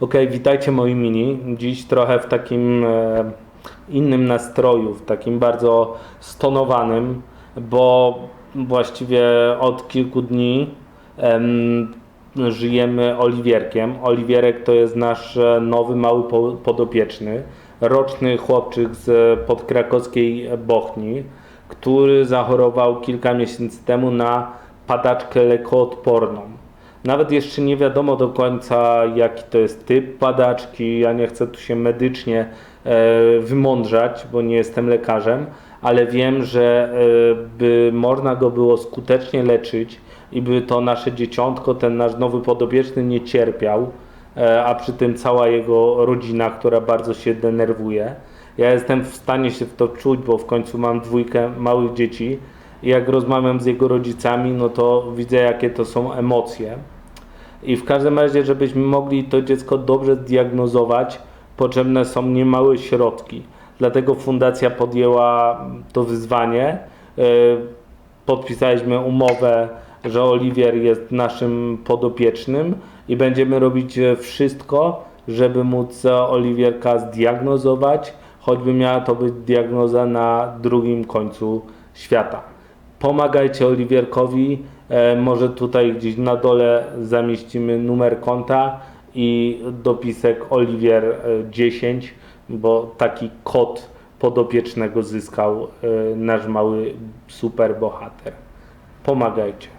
Okej, witajcie moi mini. Dziś trochę w takim e, innym nastroju, w takim bardzo stonowanym, bo właściwie od kilku dni em, żyjemy Oliwierkiem. Oliwierek to jest nasz e, nowy mały po, podopieczny, roczny chłopczyk z podkrakowskiej Bochni, który zachorował kilka miesięcy temu na padaczkę lekoodporną. Nawet jeszcze nie wiadomo do końca, jaki to jest typ padaczki. Ja nie chcę tu się medycznie e, wymądrzać, bo nie jestem lekarzem, ale wiem, że e, by można go było skutecznie leczyć i by to nasze dzieciątko, ten nasz nowy podobieczny nie cierpiał, e, a przy tym cała jego rodzina, która bardzo się denerwuje. Ja jestem w stanie się w to czuć, bo w końcu mam dwójkę małych dzieci i jak rozmawiam z jego rodzicami, no to widzę, jakie to są emocje. I w każdym razie, żebyśmy mogli to dziecko dobrze zdiagnozować, potrzebne są niemałe środki. Dlatego fundacja podjęła to wyzwanie. E, Podpisaliśmy umowę, że Oliwier jest naszym podopiecznym i będziemy robić e, wszystko, żeby móc Oliwierka zdiagnozować, choćby miała to być diagnoza na drugim końcu świata pomagajcie Oliwierkowi. E, może tutaj gdzieś na dole zamieścimy numer konta i dopisek Oliwier e, 10, bo taki kod podopiecznego zyskał e, nasz mały super bohater. Pomagajcie.